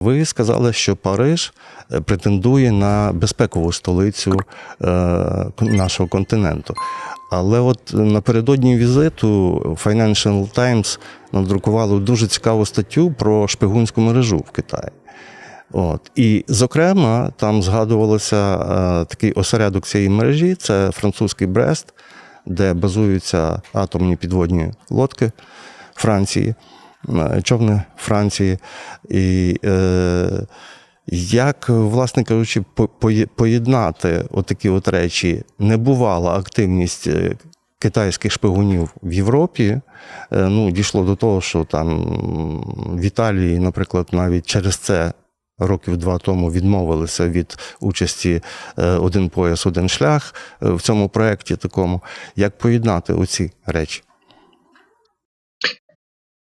Ви сказали, що Париж е, претендує на безпекову столицю е, нашого континенту. Але от напередодні візиту Financial Times надрукувало дуже цікаву статтю про шпигунську мережу в Китаї. От. І, зокрема, там згадувалося е, такий осередок цієї мережі це французький Брест, де базуються атомні підводні лодки Франції, човни Франції. І е, як, власне кажучи, поєднати отакі от речі, небувала активність е, китайських шпигунів в Європі. Е, Ну, дійшло до того, що там в Італії, наприклад, навіть через це років два тому відмовилися від участі е, один пояс, один шлях в цьому проєкті такому. Як поєднати оці речі?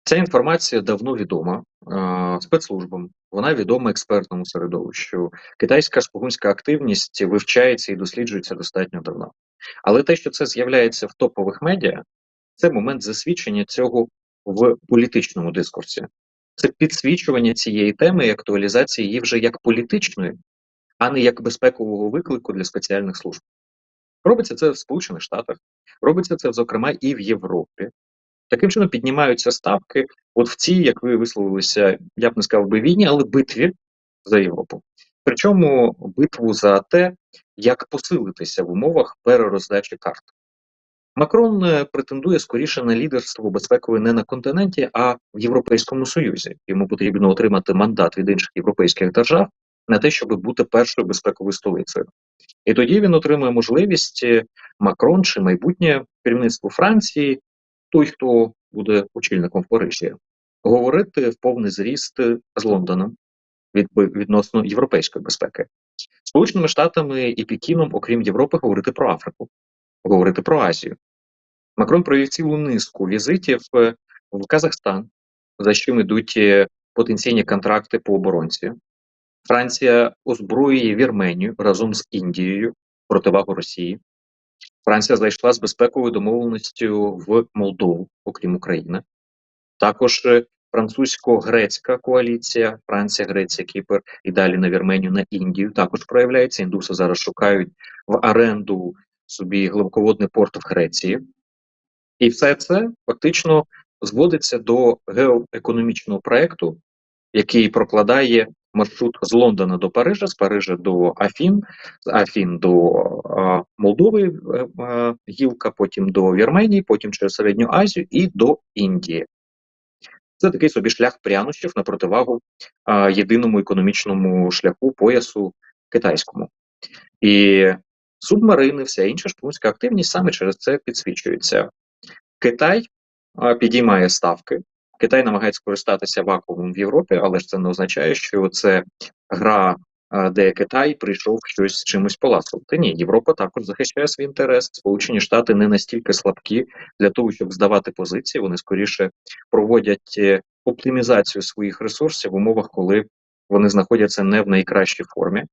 Ця інформація давно відома е, спецслужбам. Вона відома експертному середовищу. Китайська шпигунська активність вивчається і досліджується достатньо давно. Але те, що це з'являється в топових медіа, це момент засвідчення цього в політичному дискурсі. Це підсвічування цієї теми і актуалізація її вже як політичної, а не як безпекового виклику для спеціальних служб. Робиться це в Сполучених Штатах, робиться це, зокрема, і в Європі. Таким чином піднімаються ставки от в цій, як ви висловилися, я б не сказав би війні, але битві за Європу. Причому битву за те, як посилитися в умовах перероздачі карт. Макрон е, претендує скоріше на лідерство безпекове не на континенті, а в Європейському Союзі. Йому потрібно отримати мандат від інших європейських держав на те, щоб бути першою безпековою столицею. І тоді він отримує можливість е, Макрон чи майбутнє керівництво Франції, той, хто буде очільником в Парижі, говорити в повний зріст з Лондоном від, відносно європейської безпеки. Сполученими Штатами і Пекіном, окрім Європи, говорити про Африку, говорити про Азію. Макрон провів цілу низку візитів е, в Казахстан, за чим йдуть е, потенційні контракти по оборонці. Франція озброює Вірменію разом з Індією противагу Росії. Франція зайшла з безпековою домовленістю в Молдову, окрім України. Також е, французько-грецька коаліція, Франція, Греція, Кіпр і далі на Вірменію, на Індію також проявляється. Індуси зараз шукають в оренду собі глибоководний порт в Греції. І все це фактично зводиться до геоекономічного проекту, який прокладає маршрут з Лондона до Парижа, з Парижа до Афін, з Афін до е, Молдови, е, е, гілка, потім до Вірменії, потім через Середню Азію і до Індії. Це такий собі шлях прянощів на противагу е, єдиному економічному шляху поясу китайському. І субмарини, вся інша шпигунська активність саме через це підсвічується. Китай а, підіймає ставки. Китай намагається користатися вакуумом в Європі, але ж це не означає, що це гра, де Китай прийшов щось чимось поласувати. Ні, Європа також захищає свій інтерес. Сполучені Штати не настільки слабкі для того, щоб здавати позиції. Вони скоріше проводять е, оптимізацію своїх ресурсів в умовах, коли вони знаходяться не в найкращій формі.